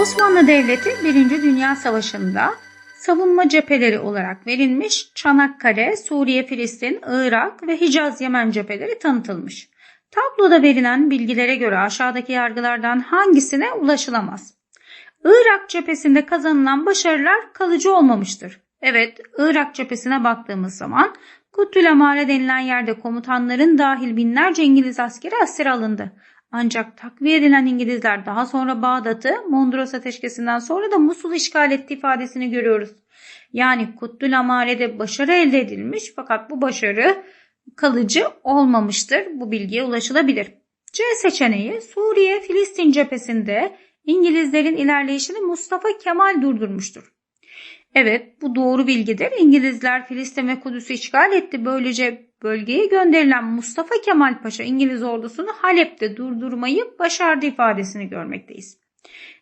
Osmanlı Devleti 1. Dünya Savaşı'nda savunma cepheleri olarak verilmiş Çanakkale, Suriye, Filistin, Irak ve Hicaz Yemen cepheleri tanıtılmış. Tabloda verilen bilgilere göre aşağıdaki yargılardan hangisine ulaşılamaz? Irak cephesinde kazanılan başarılar kalıcı olmamıştır. Evet, Irak cephesine baktığımız zaman Kuttül Amare denilen yerde komutanların dahil binlerce İngiliz askeri esir alındı. Ancak takviye edilen İngilizler daha sonra Bağdat'ı Mondros ateşkesinden sonra da Musul işgal etti ifadesini görüyoruz. Yani Kuttül Amare'de başarı elde edilmiş fakat bu başarı kalıcı olmamıştır. Bu bilgiye ulaşılabilir. C seçeneği Suriye Filistin cephesinde İngilizlerin ilerleyişini Mustafa Kemal durdurmuştur. Evet bu doğru bilgidir. İngilizler Filistin ve Kudüs'ü işgal etti. Böylece bölgeye gönderilen Mustafa Kemal Paşa İngiliz ordusunu Halep'te durdurmayı başardı ifadesini görmekteyiz.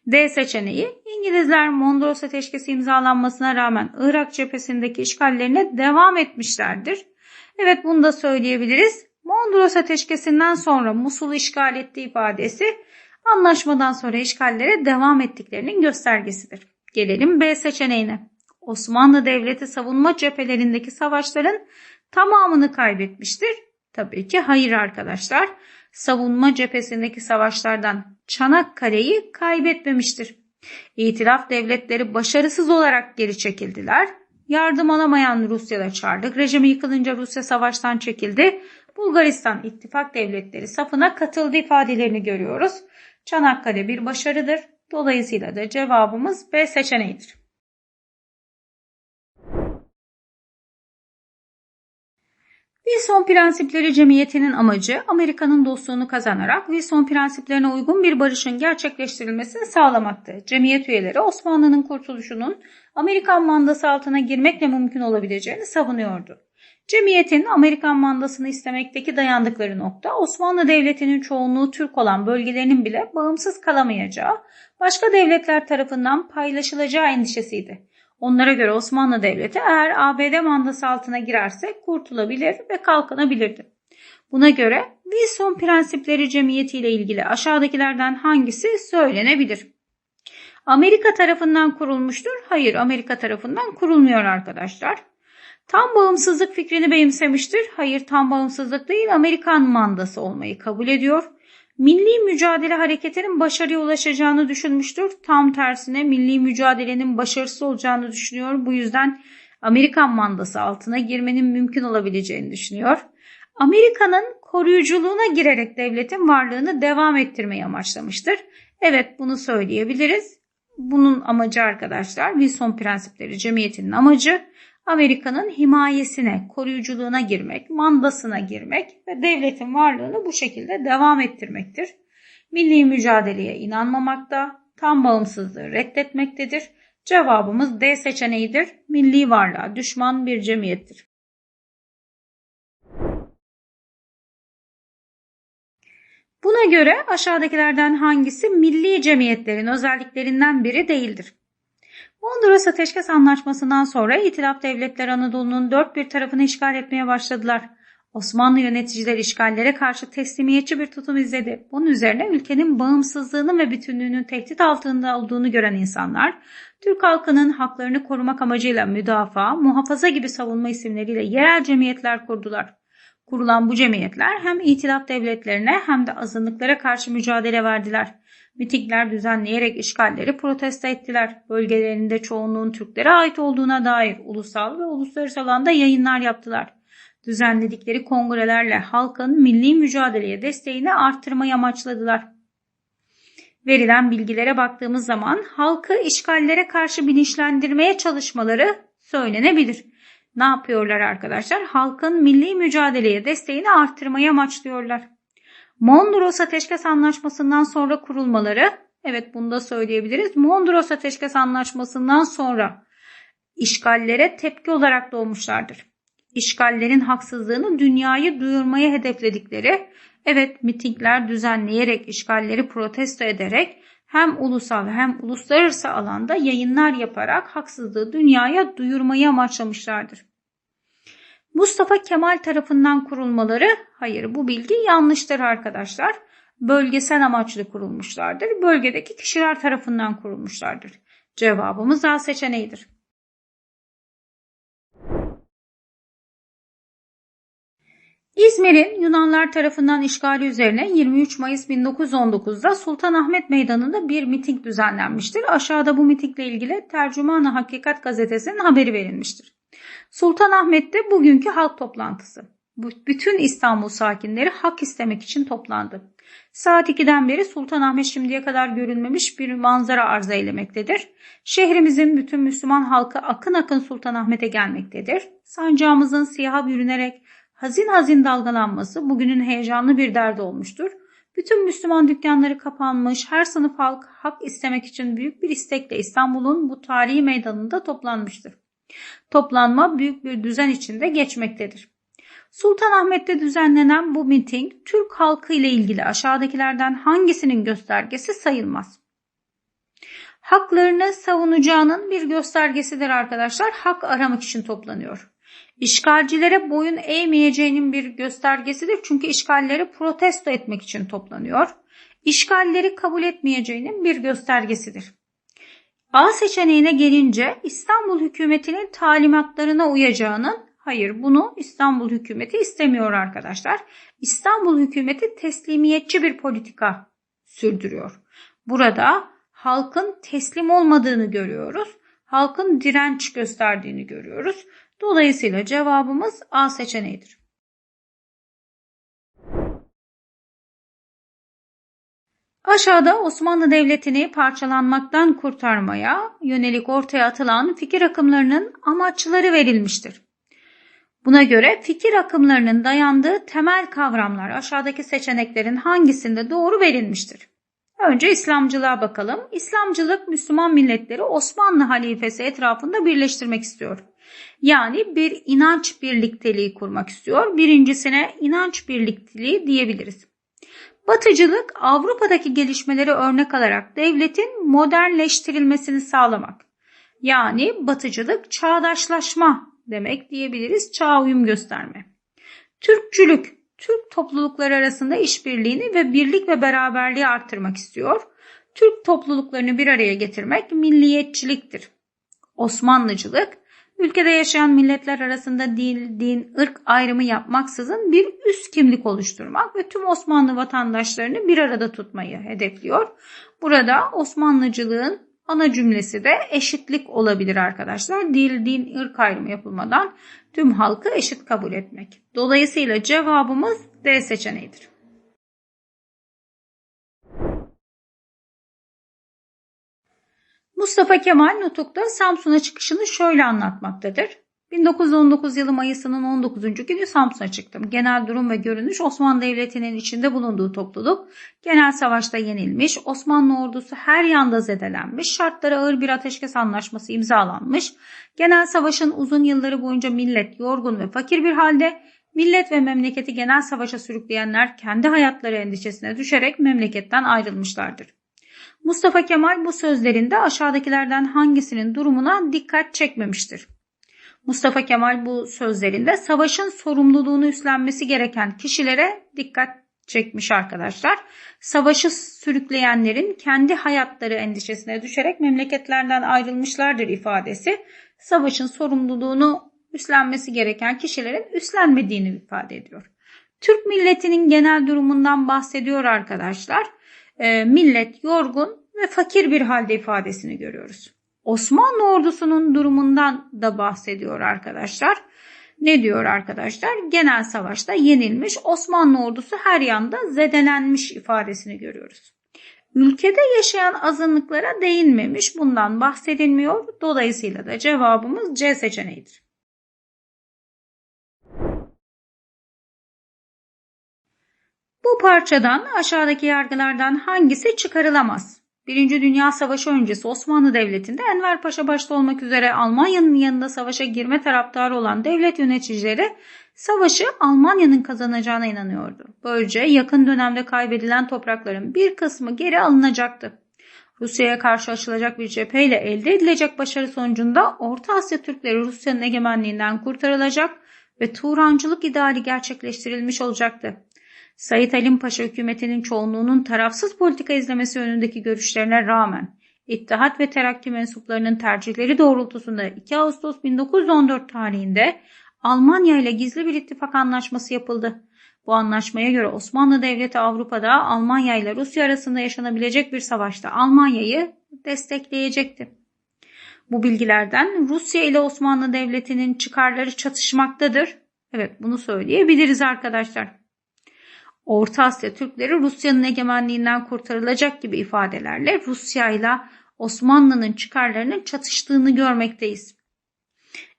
D seçeneği İngilizler Mondros Ateşkesi imzalanmasına rağmen Irak cephesindeki işgallerine devam etmişlerdir. Evet bunu da söyleyebiliriz. Mondros Ateşkesi'nden sonra Musul'u işgal ettiği ifadesi anlaşmadan sonra işgallere devam ettiklerinin göstergesidir. Gelelim B seçeneğine. Osmanlı Devleti savunma cephelerindeki savaşların tamamını kaybetmiştir. Tabii ki hayır arkadaşlar. Savunma cephesindeki savaşlardan Çanakkale'yi kaybetmemiştir. İtilaf devletleri başarısız olarak geri çekildiler. Yardım alamayan Rusya'da Çarlık rejimi yıkılınca Rusya savaştan çekildi. Bulgaristan ittifak devletleri safına katıldı ifadelerini görüyoruz. Çanakkale bir başarıdır. Dolayısıyla da cevabımız B seçeneğidir. Wilson Prensipleri Cemiyeti'nin amacı Amerika'nın dostluğunu kazanarak Wilson prensiplerine uygun bir barışın gerçekleştirilmesini sağlamaktı. Cemiyet üyeleri Osmanlı'nın kurtuluşunun Amerikan mandası altına girmekle mümkün olabileceğini savunuyordu. Cemiyetin Amerikan mandasını istemekteki dayandıkları nokta Osmanlı Devleti'nin çoğunluğu Türk olan bölgelerinin bile bağımsız kalamayacağı, başka devletler tarafından paylaşılacağı endişesiydi. Onlara göre Osmanlı Devleti eğer ABD mandası altına girerse kurtulabilir ve kalkınabilirdi. Buna göre Wilson Prensipleri Cemiyeti ile ilgili aşağıdakilerden hangisi söylenebilir? Amerika tarafından kurulmuştur. Hayır Amerika tarafından kurulmuyor arkadaşlar. Tam bağımsızlık fikrini benimsemiştir. Hayır tam bağımsızlık değil Amerikan mandası olmayı kabul ediyor. Milli mücadele hareketinin başarıya ulaşacağını düşünmüştür. Tam tersine milli mücadelenin başarısız olacağını düşünüyor. Bu yüzden Amerikan mandası altına girmenin mümkün olabileceğini düşünüyor. Amerika'nın koruyuculuğuna girerek devletin varlığını devam ettirmeyi amaçlamıştır. Evet bunu söyleyebiliriz. Bunun amacı arkadaşlar Wilson prensipleri cemiyetinin amacı Amerika'nın himayesine, koruyuculuğuna girmek, mandasına girmek ve devletin varlığını bu şekilde devam ettirmektir. Milli mücadeleye inanmamakta, tam bağımsızlığı reddetmektedir. Cevabımız D seçeneğidir. Milli varlığa düşman bir cemiyettir. Buna göre aşağıdakilerden hangisi milli cemiyetlerin özelliklerinden biri değildir? Mondros Ateşkes Anlaşması'ndan sonra İtilaf Devletleri Anadolu'nun dört bir tarafını işgal etmeye başladılar. Osmanlı yöneticiler işgallere karşı teslimiyetçi bir tutum izledi. Bunun üzerine ülkenin bağımsızlığının ve bütünlüğünün tehdit altında olduğunu gören insanlar, Türk halkının haklarını korumak amacıyla müdafaa, muhafaza gibi savunma isimleriyle yerel cemiyetler kurdular. Kurulan bu cemiyetler hem itilaf devletlerine hem de azınlıklara karşı mücadele verdiler. Mitingler düzenleyerek işgalleri protesto ettiler. Bölgelerinde çoğunluğun Türklere ait olduğuna dair ulusal ve uluslararası alanda yayınlar yaptılar. Düzenledikleri kongrelerle halkın milli mücadeleye desteğini arttırmayı amaçladılar. Verilen bilgilere baktığımız zaman halkı işgallere karşı bilinçlendirmeye çalışmaları söylenebilir. Ne yapıyorlar arkadaşlar? Halkın milli mücadeleye desteğini arttırmayı amaçlıyorlar. Mondros Ateşkes Anlaşması'ndan sonra kurulmaları, evet bunu da söyleyebiliriz. Mondros Ateşkes Anlaşması'ndan sonra işgallere tepki olarak doğmuşlardır. İşgallerin haksızlığını dünyayı duyurmayı hedefledikleri, evet mitingler düzenleyerek, işgalleri protesto ederek hem ulusal hem uluslararası alanda yayınlar yaparak haksızlığı dünyaya duyurmayı amaçlamışlardır. Mustafa Kemal tarafından kurulmaları hayır bu bilgi yanlıştır arkadaşlar. bölgesel amaçlı kurulmuşlardır. Bölgedeki kişiler tarafından kurulmuşlardır. Cevabımız A seçeneğidir. İzmir'in Yunanlar tarafından işgali üzerine 23 Mayıs 1919'da Sultanahmet Meydanı'nda bir miting düzenlenmiştir. Aşağıda bu mitingle ilgili Tercüman-ı Hakikat gazetesinin haberi verilmiştir. Sultanahmet'te bugünkü halk toplantısı. Bütün İstanbul sakinleri hak istemek için toplandı. Saat 2'den beri Sultanahmet şimdiye kadar görülmemiş bir manzara arz eylemektedir. Şehrimizin bütün Müslüman halkı akın akın Sultanahmet'e gelmektedir. Sancağımızın siyaha bürünerek hazin hazin dalgalanması bugünün heyecanlı bir derdi olmuştur. Bütün Müslüman dükkanları kapanmış, her sınıf halk hak istemek için büyük bir istekle İstanbul'un bu tarihi meydanında toplanmıştır. Toplanma büyük bir düzen içinde geçmektedir. Sultanahmet'te düzenlenen bu miting Türk halkı ile ilgili aşağıdakilerden hangisinin göstergesi sayılmaz? Haklarını savunacağının bir göstergesidir arkadaşlar. Hak aramak için toplanıyor. İşgalcilere boyun eğmeyeceğinin bir göstergesidir. Çünkü işgalleri protesto etmek için toplanıyor. İşgalleri kabul etmeyeceğinin bir göstergesidir. A seçeneğine gelince İstanbul hükümetinin talimatlarına uyacağının hayır bunu İstanbul hükümeti istemiyor arkadaşlar. İstanbul hükümeti teslimiyetçi bir politika sürdürüyor. Burada halkın teslim olmadığını görüyoruz. Halkın direnç gösterdiğini görüyoruz. Dolayısıyla cevabımız A seçeneğidir. Aşağıda Osmanlı Devleti'ni parçalanmaktan kurtarmaya yönelik ortaya atılan fikir akımlarının amaçları verilmiştir. Buna göre fikir akımlarının dayandığı temel kavramlar aşağıdaki seçeneklerin hangisinde doğru verilmiştir? Önce İslamcılığa bakalım. İslamcılık Müslüman milletleri Osmanlı halifesi etrafında birleştirmek istiyor. Yani bir inanç birlikteliği kurmak istiyor. Birincisine inanç birlikteliği diyebiliriz. Batıcılık Avrupa'daki gelişmeleri örnek alarak devletin modernleştirilmesini sağlamak. Yani batıcılık çağdaşlaşma demek diyebiliriz. Çağ uyum gösterme. Türkçülük Türk toplulukları arasında işbirliğini ve birlik ve beraberliği arttırmak istiyor. Türk topluluklarını bir araya getirmek milliyetçiliktir. Osmanlıcılık ülkede yaşayan milletler arasında dil, din, ırk ayrımı yapmaksızın bir üst kimlik oluşturmak ve tüm Osmanlı vatandaşlarını bir arada tutmayı hedefliyor. Burada Osmanlıcılığın ana cümlesi de eşitlik olabilir arkadaşlar. Dil, din, ırk ayrımı yapılmadan tüm halkı eşit kabul etmek. Dolayısıyla cevabımız D seçeneğidir. Mustafa Kemal Nutuk'ta Samsun'a çıkışını şöyle anlatmaktadır. 1919 yılı Mayıs'ının 19. günü Samsun'a çıktım. Genel durum ve görünüş Osmanlı Devleti'nin içinde bulunduğu topluluk genel savaşta yenilmiş, Osmanlı ordusu her yanda zedelenmiş, şartlara ağır bir ateşkes anlaşması imzalanmış, genel savaşın uzun yılları boyunca millet yorgun ve fakir bir halde, millet ve memleketi genel savaşa sürükleyenler kendi hayatları endişesine düşerek memleketten ayrılmışlardır. Mustafa Kemal bu sözlerinde aşağıdakilerden hangisinin durumuna dikkat çekmemiştir. Mustafa Kemal bu sözlerinde savaşın sorumluluğunu üstlenmesi gereken kişilere dikkat çekmiş arkadaşlar. Savaşı sürükleyenlerin kendi hayatları endişesine düşerek memleketlerden ayrılmışlardır ifadesi. Savaşın sorumluluğunu üstlenmesi gereken kişilerin üstlenmediğini ifade ediyor. Türk milletinin genel durumundan bahsediyor arkadaşlar. E, millet yorgun ve fakir bir halde ifadesini görüyoruz. Osmanlı ordusunun durumundan da bahsediyor arkadaşlar. Ne diyor arkadaşlar? Genel savaşta yenilmiş Osmanlı ordusu her yanda zedelenmiş ifadesini görüyoruz. Ülkede yaşayan azınlıklara değinmemiş, bundan bahsedilmiyor. Dolayısıyla da cevabımız C seçeneğidir. Bu parçadan aşağıdaki yargılardan hangisi çıkarılamaz? Birinci Dünya Savaşı öncesi Osmanlı Devleti'nde Enver Paşa başta olmak üzere Almanya'nın yanında savaşa girme taraftarı olan devlet yöneticileri savaşı Almanya'nın kazanacağına inanıyordu. Böylece yakın dönemde kaybedilen toprakların bir kısmı geri alınacaktı. Rusya'ya karşı açılacak bir cepheyle elde edilecek başarı sonucunda Orta Asya Türkleri Rusya'nın egemenliğinden kurtarılacak ve Turancılık ideali gerçekleştirilmiş olacaktı. Said Halim Paşa hükümetinin çoğunluğunun tarafsız politika izlemesi yönündeki görüşlerine rağmen İttihat ve Terakki mensuplarının tercihleri doğrultusunda 2 Ağustos 1914 tarihinde Almanya ile gizli bir ittifak anlaşması yapıldı. Bu anlaşmaya göre Osmanlı Devleti Avrupa'da Almanya ile Rusya arasında yaşanabilecek bir savaşta Almanya'yı destekleyecekti. Bu bilgilerden Rusya ile Osmanlı Devleti'nin çıkarları çatışmaktadır. Evet bunu söyleyebiliriz arkadaşlar. Orta Asya Türkleri Rusya'nın egemenliğinden kurtarılacak gibi ifadelerle Rusya ile Osmanlı'nın çıkarlarının çatıştığını görmekteyiz.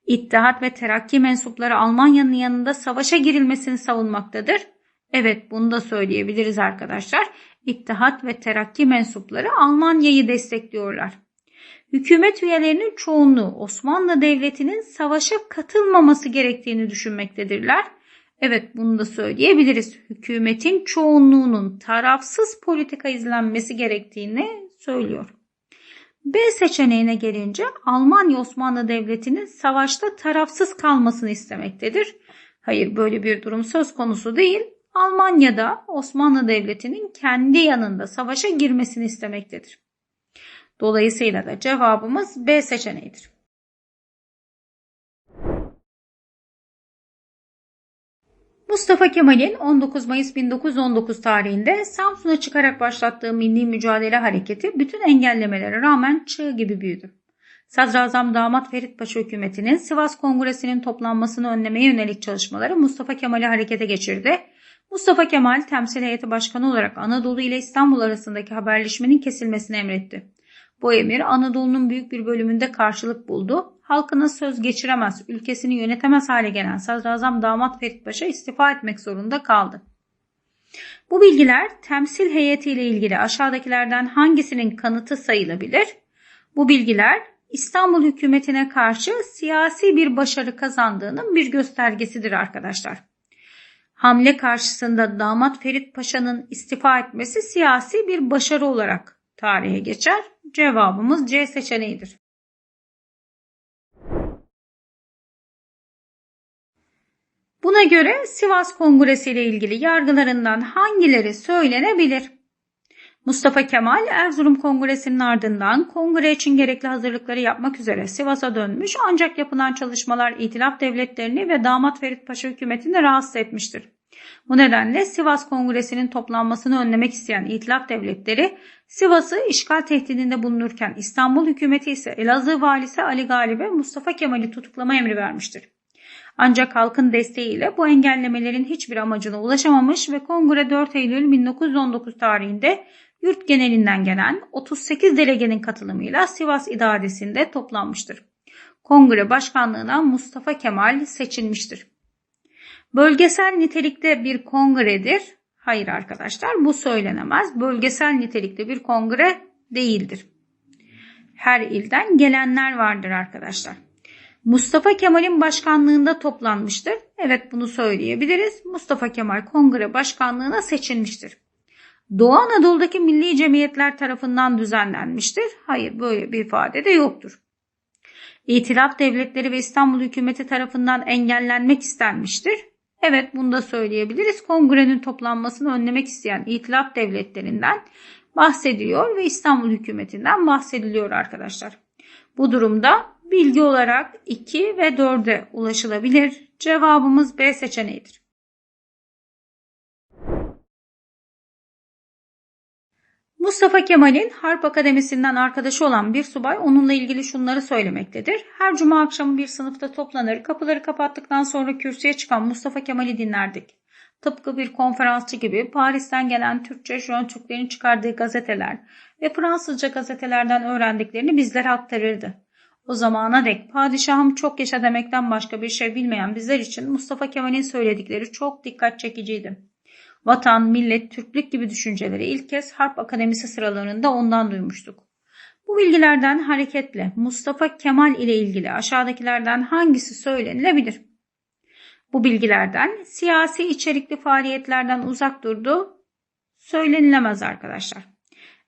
İttihat ve Terakki mensupları Almanya'nın yanında savaşa girilmesini savunmaktadır. Evet bunu da söyleyebiliriz arkadaşlar. İttihat ve Terakki mensupları Almanya'yı destekliyorlar. Hükümet üyelerinin çoğunluğu Osmanlı Devleti'nin savaşa katılmaması gerektiğini düşünmektedirler. Evet bunu da söyleyebiliriz. Hükümetin çoğunluğunun tarafsız politika izlenmesi gerektiğini söylüyor. B seçeneğine gelince Almanya Osmanlı Devleti'nin savaşta tarafsız kalmasını istemektedir. Hayır böyle bir durum söz konusu değil. Almanya'da Osmanlı Devleti'nin kendi yanında savaşa girmesini istemektedir. Dolayısıyla da cevabımız B seçeneğidir. Mustafa Kemal'in 19 Mayıs 1919 tarihinde Samsun'a çıkarak başlattığı milli mücadele hareketi bütün engellemelere rağmen çığ gibi büyüdü. Sadrazam Damat Ferit Paşa hükümetinin Sivas Kongresi'nin toplanmasını önlemeye yönelik çalışmaları Mustafa Kemal'i harekete geçirdi. Mustafa Kemal temsil heyeti başkanı olarak Anadolu ile İstanbul arasındaki haberleşmenin kesilmesini emretti. Bu emir Anadolu'nun büyük bir bölümünde karşılık buldu. Halkına söz geçiremez, ülkesini yönetemez hale gelen Sadrazam Damat Ferit Paşa istifa etmek zorunda kaldı. Bu bilgiler temsil heyetiyle ilgili aşağıdakilerden hangisinin kanıtı sayılabilir? Bu bilgiler İstanbul hükümetine karşı siyasi bir başarı kazandığının bir göstergesidir arkadaşlar. Hamle karşısında damat Ferit Paşa'nın istifa etmesi siyasi bir başarı olarak tarihe geçer. Cevabımız C seçeneğidir. Buna göre Sivas Kongresi ile ilgili yargılarından hangileri söylenebilir? Mustafa Kemal Erzurum Kongresi'nin ardından kongre için gerekli hazırlıkları yapmak üzere Sivas'a dönmüş ancak yapılan çalışmalar İtilaf devletlerini ve Damat Ferit Paşa hükümetini rahatsız etmiştir. Bu nedenle Sivas Kongresi'nin toplanmasını önlemek isteyen İtilaf devletleri Sivas'ı işgal tehdidinde bulunurken İstanbul hükümeti ise Elazığ valisi Ali Galip'e Mustafa Kemal'i tutuklama emri vermiştir. Ancak halkın desteğiyle bu engellemelerin hiçbir amacına ulaşamamış ve kongre 4 Eylül 1919 tarihinde yurt genelinden gelen 38 delegenin katılımıyla Sivas idaresinde toplanmıştır. Kongre başkanlığına Mustafa Kemal seçilmiştir. Bölgesel nitelikte bir kongredir. Hayır arkadaşlar bu söylenemez. Bölgesel nitelikte bir kongre değildir. Her ilden gelenler vardır arkadaşlar. Mustafa Kemal'in başkanlığında toplanmıştır. Evet bunu söyleyebiliriz. Mustafa Kemal kongre başkanlığına seçilmiştir. Doğu Anadolu'daki milli cemiyetler tarafından düzenlenmiştir. Hayır böyle bir ifade de yoktur. İtilaf devletleri ve İstanbul hükümeti tarafından engellenmek istenmiştir. Evet bunu da söyleyebiliriz. Kongrenin toplanmasını önlemek isteyen İtilaf devletlerinden bahsediliyor ve İstanbul hükümetinden bahsediliyor arkadaşlar. Bu durumda bilgi olarak 2 ve 4'e ulaşılabilir. Cevabımız B seçeneğidir. Mustafa Kemal'in Harp Akademisi'nden arkadaşı olan bir subay onunla ilgili şunları söylemektedir. Her cuma akşamı bir sınıfta toplanır, kapıları kapattıktan sonra kürsüye çıkan Mustafa Kemal'i dinlerdik. Tıpkı bir konferansçı gibi Paris'ten gelen Türkçe Jön Türklerin çıkardığı gazeteler ve Fransızca gazetelerden öğrendiklerini bizlere aktarırdı. O zamana dek padişahım çok yaşa demekten başka bir şey bilmeyen bizler için Mustafa Kemal'in söyledikleri çok dikkat çekiciydi. Vatan, millet, Türklük gibi düşünceleri ilk kez Harp Akademisi sıralarında ondan duymuştuk. Bu bilgilerden hareketle Mustafa Kemal ile ilgili aşağıdakilerden hangisi söylenilebilir? Bu bilgilerden siyasi içerikli faaliyetlerden uzak durdu söylenilemez arkadaşlar.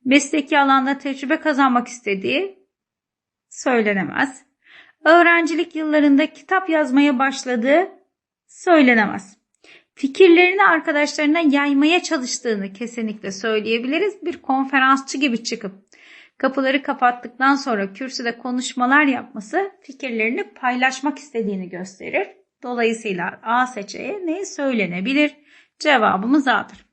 Mesleki alanda tecrübe kazanmak istediği söylenemez. Öğrencilik yıllarında kitap yazmaya başladığı söylenemez. Fikirlerini arkadaşlarına yaymaya çalıştığını kesinlikle söyleyebiliriz. Bir konferansçı gibi çıkıp kapıları kapattıktan sonra kürsüde konuşmalar yapması fikirlerini paylaşmak istediğini gösterir. Dolayısıyla A seçeneği ne söylenebilir? Cevabımız A'dır.